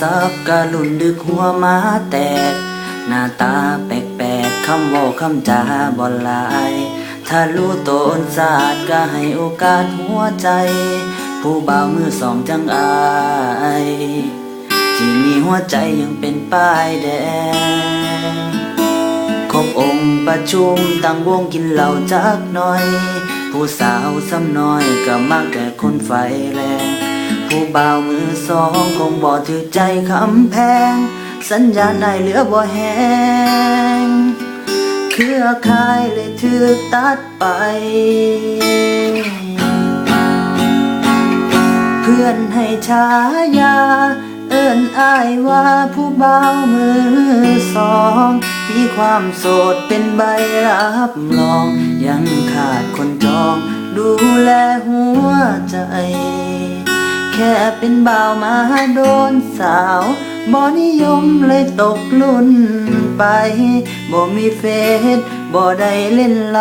ศัพท์กะลุนดึกหัวมาแตก หน้าตาแปลกๆคำว่าคำจาบ่หลาย ถ้ารู้ตนศาสตร์ก็ให้โอกาสหัวใจ ผู้บ่าวมือสองจังอายที่มีหัวใจยังเป็นป้ายแดงครบองค์ประชุมตั้งวงกินเหล้าจักหน่อย ผู้สาวซ้ำน้อยก็มักแต่คนไฟแรง ผู้บ่าวมือสองคงบ่ถือใจคำแพง สัญญาณได้เหลือบ่แหงเครือข่ายเลยถือตัดไป เพื่อนให้ฉายา เอิ้นอายว่าผู้เบาวมือสอง มีความโสดเป็นใบรับรอง ยังขาดคนจอง ดูแลหัวใจ แค่เป็นบ่าวมาโดนสาวบ่นิยมเลยตกลุ่นไปบ่มีเฟซบ่ได้เล่นไล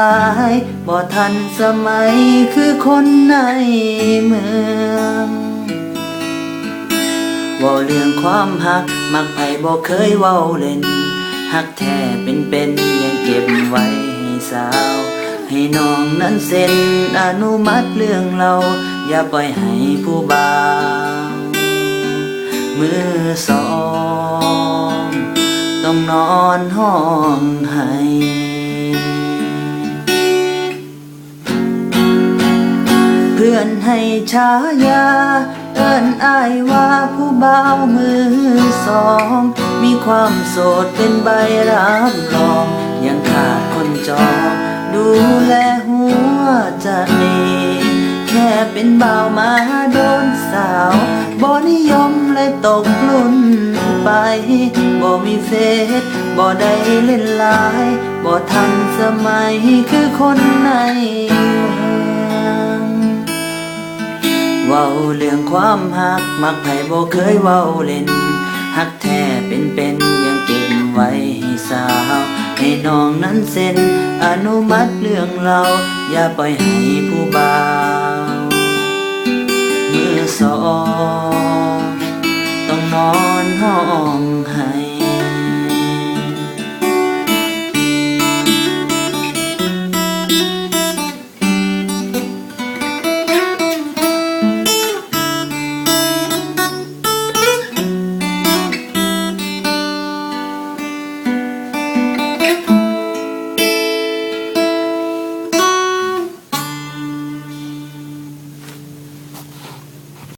น์บ่ทันสมัยคือคนในเมืองว่าเรื่องความหัก มักไผบ่เคยเว้าเล่นหักแท้เป็นเป็นยังเก็บไว้ให้สาว ให้น้องนั้นเซ็นอนุมัติเรื่องเรา อย่าปล่อยให้ผู้บ่าวมือสองต้องนอนห้องให้เพื่อนให้ฉายา เอิ้นอายว่าผู้บ่าวมือสอง มีความโสดเป็นใบรับรอง ยังขาดคนจอง ดูแลหัวใจ เป็นบ่าวมาโดนสาวบ่นิยมเลยตกลุ่นไปบ่มีเฟซบ่ได้เล่นลน์บ่ทันสมัยคือคนในเมืองว้าเรื่องความหักมักไผบ่เคยเว้าเล่นหักแท้เป็นเป็นยังเก็บไว้ให้สาว ให้น้องนั้นเซ็นอนุมัติเรื่องเรา อย่าปล่อยให้ผู้บ่าว มื